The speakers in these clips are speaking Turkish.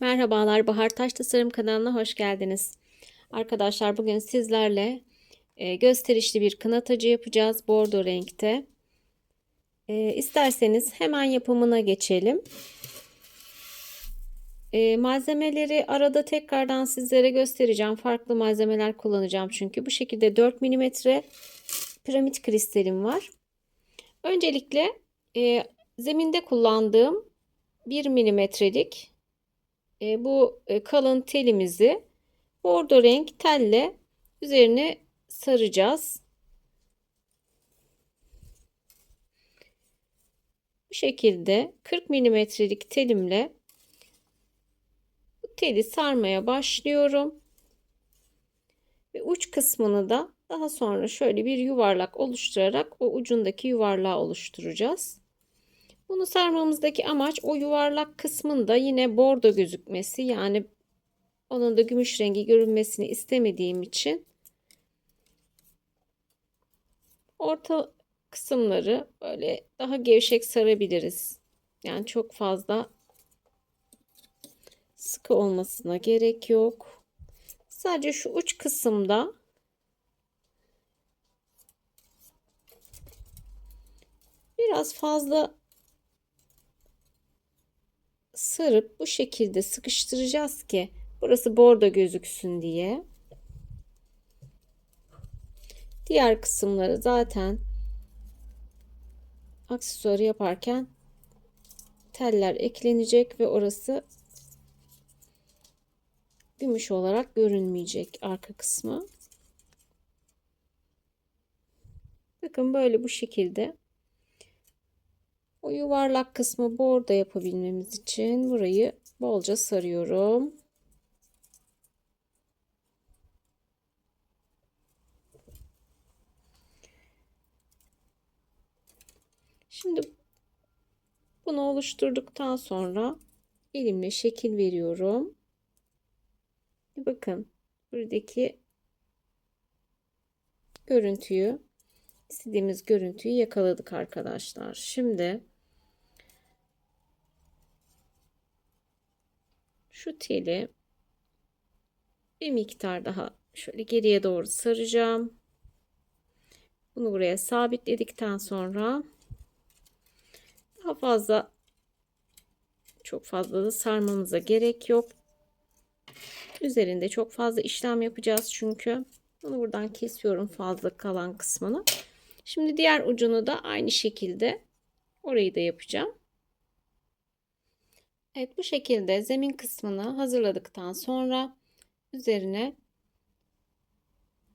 Merhabalar, Bahar Taş Tasarım kanalına hoş geldiniz. Arkadaşlar bugün sizlerle e, gösterişli bir kına tacı yapacağız bordo renkte. E, isterseniz hemen yapımına geçelim. E, malzemeleri arada tekrardan sizlere göstereceğim. Farklı malzemeler kullanacağım çünkü. Bu şekilde 4 mm piramit kristalim var. Öncelikle zeminde kullandığım 1 milimetrelik e, bu e, kalın telimizi bordo renk telle üzerine saracağız. Bu şekilde 40 milimetrelik telimle bu teli sarmaya başlıyorum. Ve uç kısmını da daha sonra şöyle bir yuvarlak oluşturarak o ucundaki yuvarlağı oluşturacağız. Bunu sarmamızdaki amaç o yuvarlak kısmında yine bordo gözükmesi. Yani onun da gümüş rengi görünmesini istemediğim için orta kısımları böyle daha gevşek sarabiliriz. Yani çok fazla sıkı olmasına gerek yok. Sadece şu uç kısımda biraz fazla sarıp bu şekilde sıkıştıracağız ki burası bordo gözüksün diye. Diğer kısımları zaten aksesuarı yaparken teller eklenecek ve orası gümüş olarak görünmeyecek arka kısmı. Bakın böyle bu şekilde o yuvarlak kısmı bordo yapabilmemiz için burayı bolca sarıyorum. Şimdi bunu oluşturduktan sonra elimle şekil veriyorum. Bakın buradaki görüntüyü istediğimiz görüntüyü yakaladık arkadaşlar. Şimdi şu teli bir miktar daha şöyle geriye doğru saracağım. Bunu buraya sabitledikten sonra daha fazla çok fazla da sarmamıza gerek yok. Üzerinde çok fazla işlem yapacağız çünkü. Bunu buradan kesiyorum fazla kalan kısmını. Şimdi diğer ucunu da aynı şekilde orayı da yapacağım. Evet bu şekilde zemin kısmını hazırladıktan sonra üzerine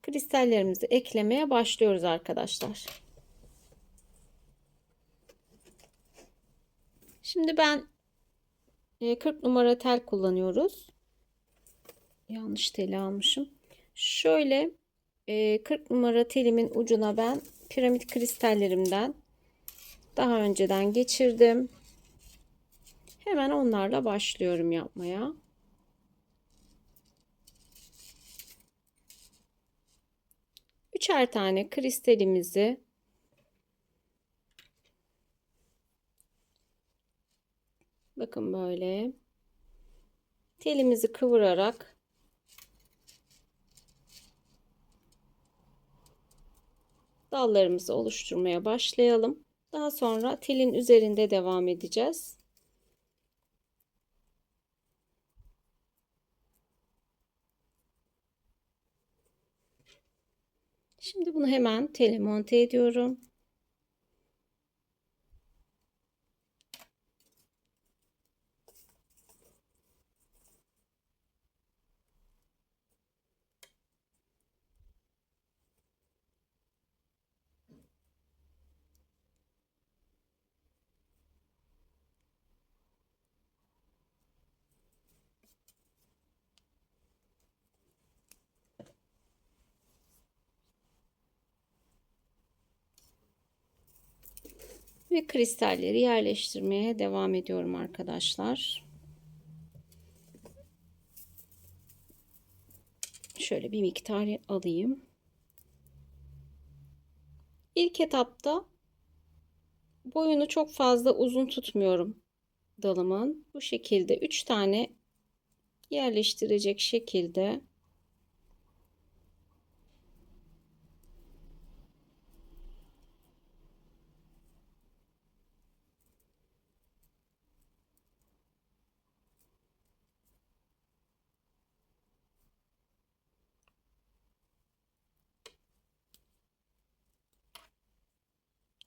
kristallerimizi eklemeye başlıyoruz arkadaşlar. Şimdi ben 40 e, numara tel kullanıyoruz. Yanlış teli almışım. Şöyle 40 e, numara telimin ucuna ben piramit kristallerimden daha önceden geçirdim. Hemen onlarla başlıyorum yapmaya. Üçer tane kristalimizi bakın böyle telimizi kıvırarak dallarımızı oluşturmaya başlayalım. Daha sonra telin üzerinde devam edeceğiz. Şimdi bunu hemen tele monte ediyorum. Ve kristalleri yerleştirmeye devam ediyorum arkadaşlar. Şöyle bir miktar alayım. İlk etapta boyunu çok fazla uzun tutmuyorum dalımın. Bu şekilde 3 tane yerleştirecek şekilde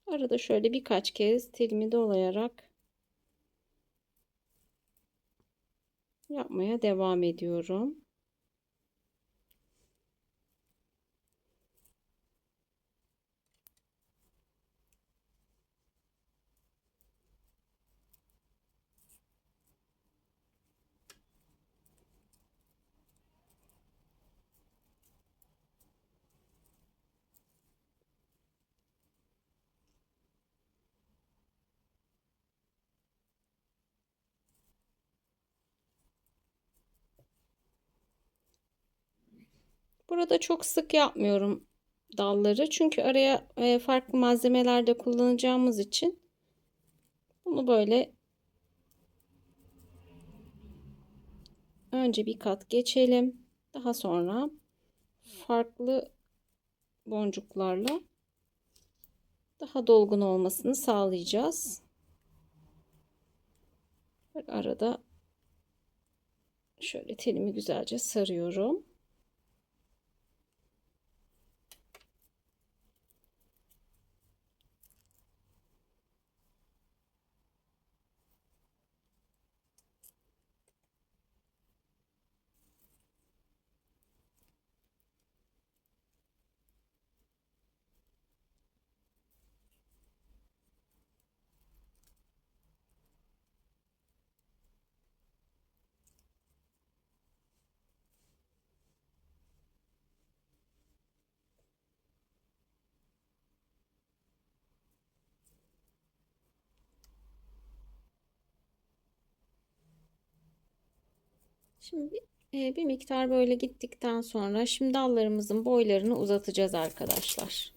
Arada şöyle birkaç kez telimi dolayarak yapmaya devam ediyorum. Burada çok sık yapmıyorum dalları. Çünkü araya e, farklı malzemeler de kullanacağımız için bunu böyle önce bir kat geçelim. Daha sonra farklı boncuklarla daha dolgun olmasını sağlayacağız. Arada şöyle telimi güzelce sarıyorum. Şimdi e, bir miktar böyle gittikten sonra şimdi dallarımızın boylarını uzatacağız arkadaşlar.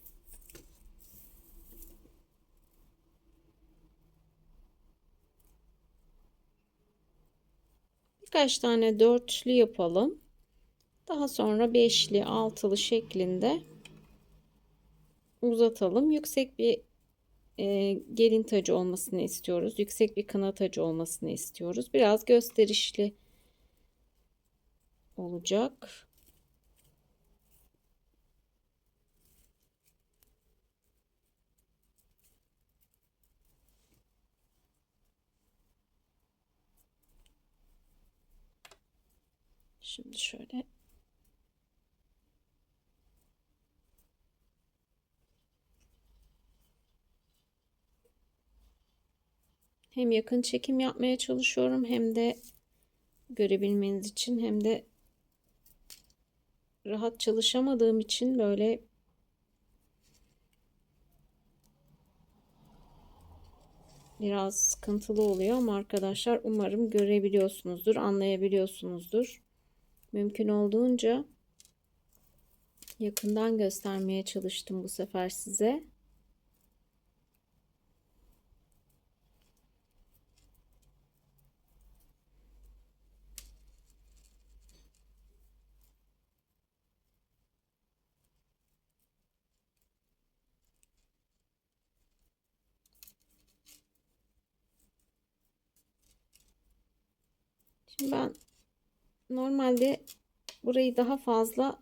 Birkaç tane dörtlü yapalım. Daha sonra beşli, altılı şeklinde uzatalım. Yüksek bir e, gelin tacı olmasını istiyoruz. Yüksek bir kına tacı olmasını istiyoruz. Biraz gösterişli olacak. Şimdi şöyle hem yakın çekim yapmaya çalışıyorum hem de görebilmeniz için hem de rahat çalışamadığım için böyle biraz sıkıntılı oluyor ama arkadaşlar umarım görebiliyorsunuzdur, anlayabiliyorsunuzdur. Mümkün olduğunca yakından göstermeye çalıştım bu sefer size. Şimdi ben normalde burayı daha fazla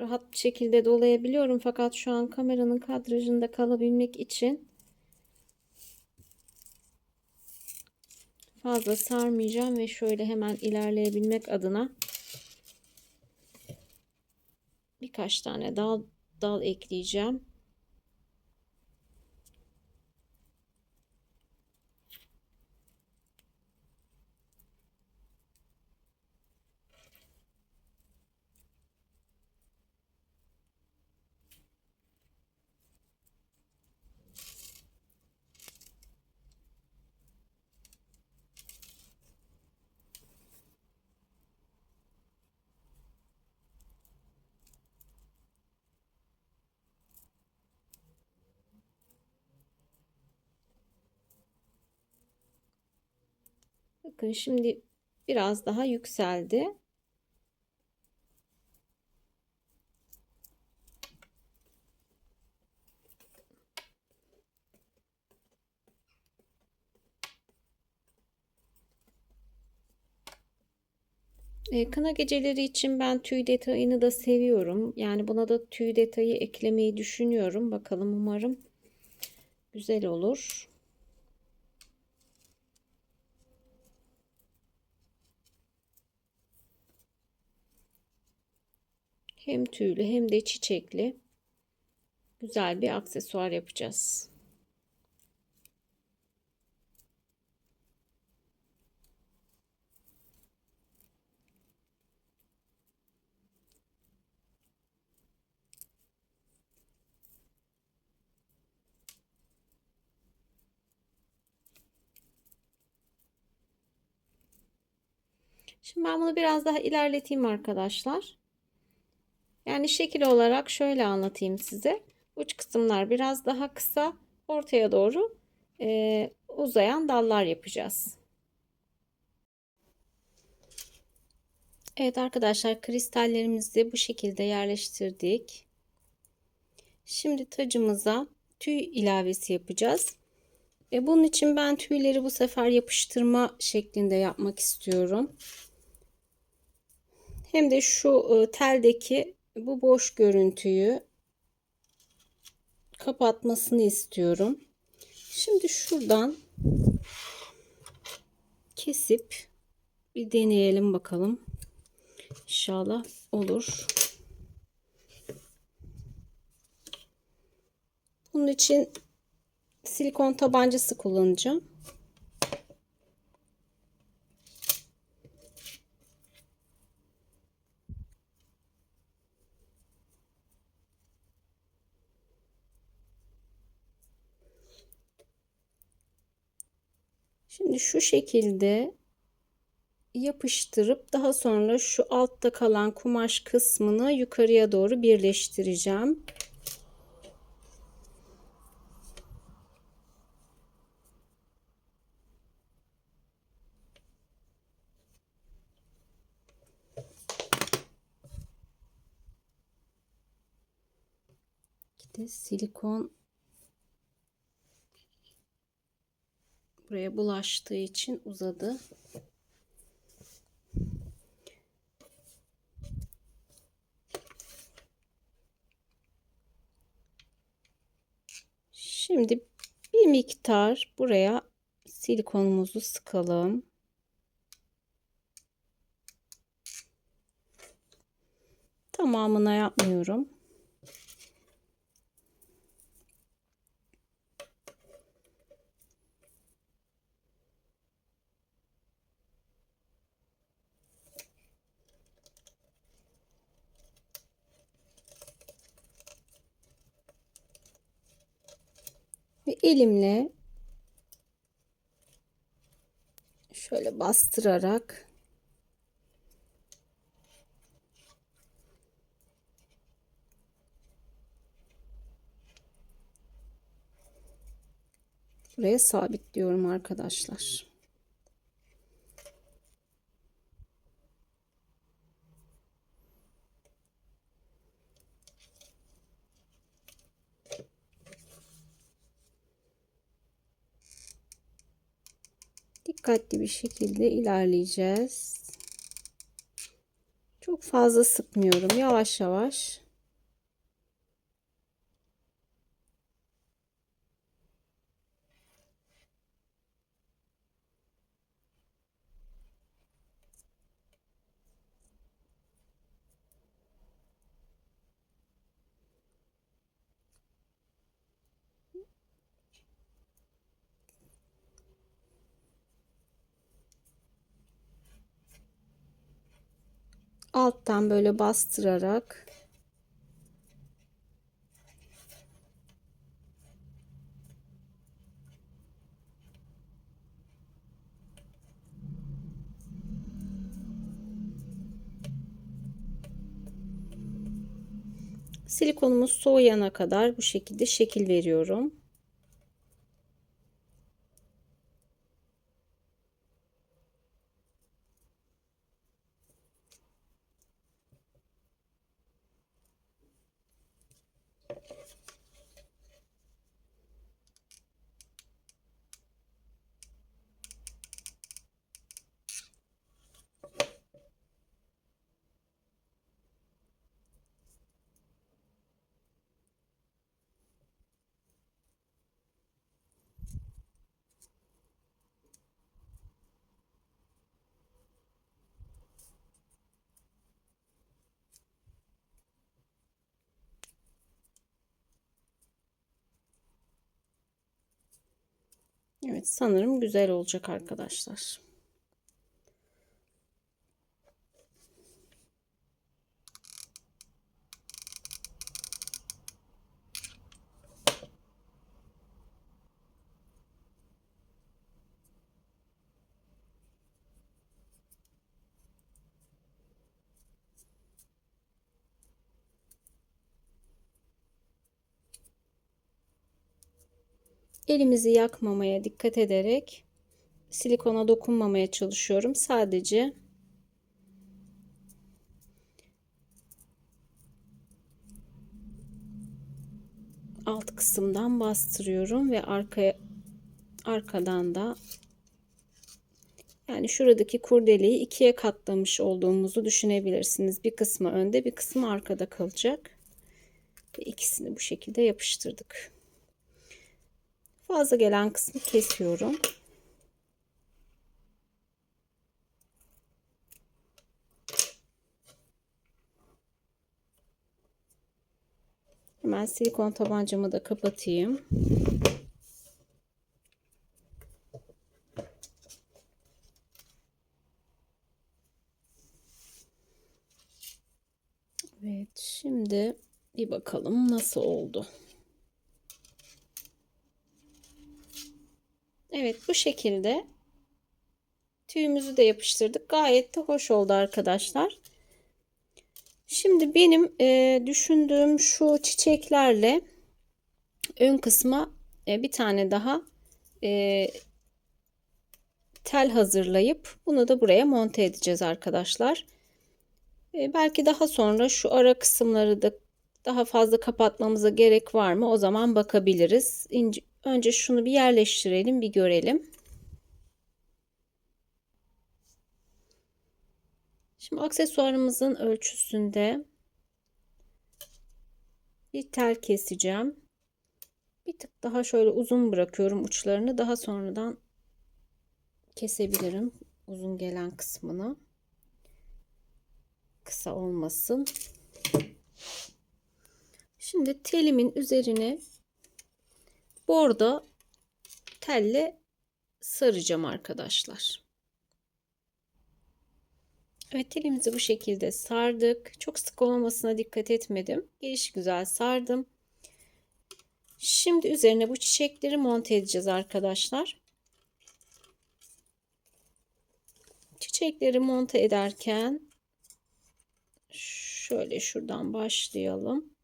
rahat bir şekilde dolayabiliyorum. Fakat şu an kameranın kadrajında kalabilmek için fazla sarmayacağım ve şöyle hemen ilerleyebilmek adına birkaç tane dal dal ekleyeceğim. Bakın şimdi biraz daha yükseldi. Ee, kına geceleri için ben tüy detayını da seviyorum. Yani buna da tüy detayı eklemeyi düşünüyorum. Bakalım umarım güzel olur. Hem tüylü hem de çiçekli güzel bir aksesuar yapacağız. Şimdi ben bunu biraz daha ilerleteyim arkadaşlar. Yani şekil olarak şöyle anlatayım size. Uç kısımlar biraz daha kısa, ortaya doğru e, uzayan dallar yapacağız. Evet arkadaşlar kristallerimizi bu şekilde yerleştirdik. Şimdi tacımıza tüy ilavesi yapacağız. E bunun için ben tüyleri bu sefer yapıştırma şeklinde yapmak istiyorum. Hem de şu e, teldeki bu boş görüntüyü kapatmasını istiyorum. Şimdi şuradan kesip bir deneyelim bakalım. İnşallah olur. Bunun için silikon tabancası kullanacağım. Şimdi şu şekilde yapıştırıp daha sonra şu altta kalan kumaş kısmını yukarıya doğru birleştireceğim. İşte silikon buraya bulaştığı için uzadı. Şimdi bir miktar buraya silikonumuzu sıkalım. Tamamına yapmıyorum. Ve elimle şöyle bastırarak buraya sabitliyorum arkadaşlar. Dikkatli bir şekilde ilerleyeceğiz. Çok fazla sıkmıyorum. Yavaş yavaş. Alttan böyle bastırarak silikonumuz soğuyana kadar bu şekilde şekil veriyorum. Evet sanırım güzel olacak arkadaşlar. Elimizi yakmamaya dikkat ederek silikona dokunmamaya çalışıyorum. Sadece alt kısımdan bastırıyorum ve arkaya arkadan da yani şuradaki kurdeleyi ikiye katlamış olduğumuzu düşünebilirsiniz. Bir kısmı önde, bir kısmı arkada kalacak. Ve ikisini bu şekilde yapıştırdık. Fazla gelen kısmı kesiyorum. Hemen silikon tabancamı da kapatayım. Evet, şimdi bir bakalım nasıl oldu. Evet, bu şekilde tüyümüzü de yapıştırdık. Gayet de hoş oldu arkadaşlar. Şimdi benim e, düşündüğüm şu çiçeklerle ön kısma e, bir tane daha e, tel hazırlayıp bunu da buraya monte edeceğiz arkadaşlar. E, belki daha sonra şu ara kısımları da daha fazla kapatmamıza gerek var mı? O zaman bakabiliriz. İnce, önce şunu bir yerleştirelim, bir görelim. Şimdi aksesuarımızın ölçüsünde bir tel keseceğim. Bir tık daha şöyle uzun bırakıyorum uçlarını. Daha sonradan kesebilirim uzun gelen kısmını. Kısa olmasın. Şimdi telimin üzerine bordo telle saracağım arkadaşlar. Evet telimizi bu şekilde sardık. Çok sık olmamasına dikkat etmedim. Geliş güzel sardım. Şimdi üzerine bu çiçekleri monte edeceğiz arkadaşlar. Çiçekleri monte ederken şöyle şuradan başlayalım.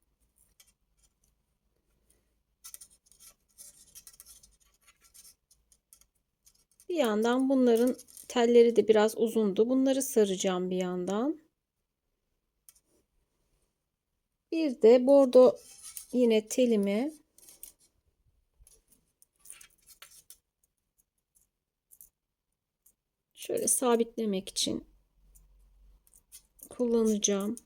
Bir yandan bunların telleri de biraz uzundu. Bunları saracağım bir yandan. Bir de bordo yine telimi şöyle sabitlemek için kullanacağım.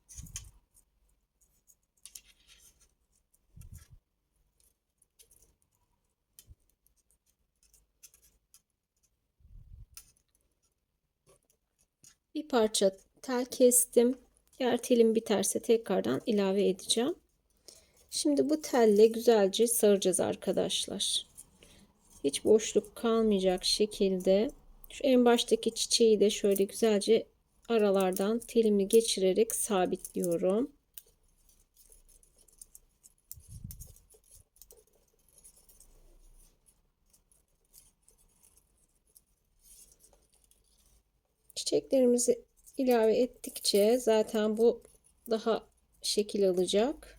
Bir parça tel kestim. Eğer telim biterse tekrardan ilave edeceğim. Şimdi bu telle güzelce saracağız arkadaşlar. Hiç boşluk kalmayacak şekilde şu en baştaki çiçeği de şöyle güzelce aralardan telimi geçirerek sabitliyorum. Çiçeklerimizi ilave ettikçe zaten bu daha şekil alacak.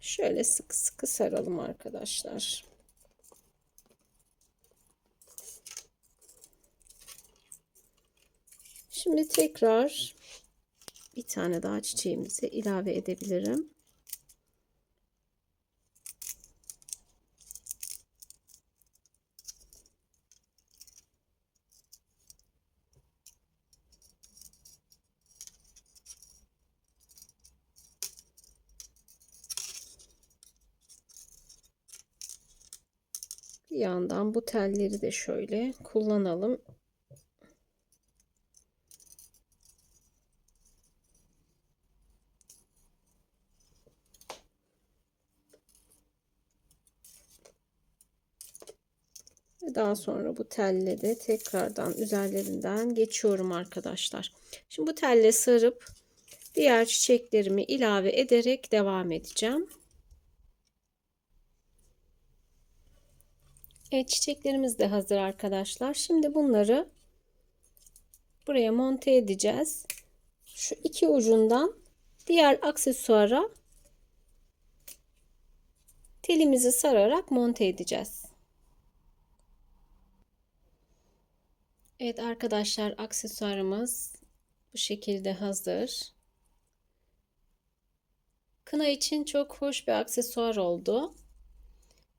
Şöyle sıkı sıkı saralım arkadaşlar. Şimdi tekrar bir tane daha çiçeğimizi ilave edebilirim. Bir yandan bu telleri de şöyle kullanalım. Ve daha sonra bu telle de tekrardan üzerlerinden geçiyorum arkadaşlar. Şimdi bu telle sarıp diğer çiçeklerimi ilave ederek devam edeceğim. Evet çiçeklerimiz de hazır arkadaşlar. Şimdi bunları buraya monte edeceğiz. Şu iki ucundan diğer aksesuara telimizi sararak monte edeceğiz. Evet arkadaşlar aksesuarımız bu şekilde hazır. Kına için çok hoş bir aksesuar oldu.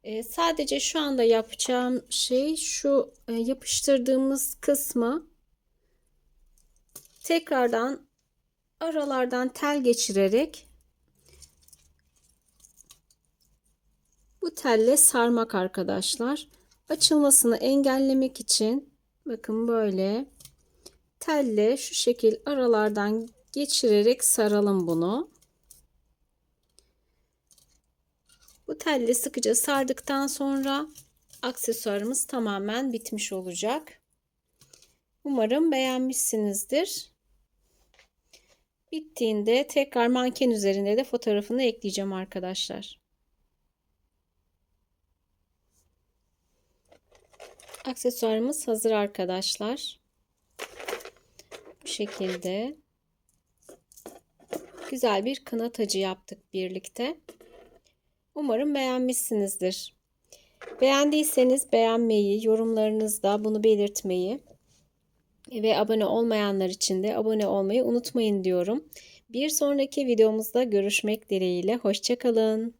Ee, sadece şu anda yapacağım şey şu e, yapıştırdığımız kısmı tekrardan aralardan tel geçirerek bu telle sarmak arkadaşlar. Açılmasını engellemek için bakın böyle telle şu şekil aralardan geçirerek saralım bunu. Bu telle sıkıca sardıktan sonra aksesuarımız tamamen bitmiş olacak. Umarım beğenmişsinizdir. Bittiğinde tekrar manken üzerinde de fotoğrafını ekleyeceğim arkadaşlar. Aksesuarımız hazır arkadaşlar. Bu şekilde güzel bir kına tacı yaptık birlikte. Umarım beğenmişsinizdir. Beğendiyseniz beğenmeyi, yorumlarınızda bunu belirtmeyi ve abone olmayanlar için de abone olmayı unutmayın diyorum. Bir sonraki videomuzda görüşmek dileğiyle. Hoşçakalın.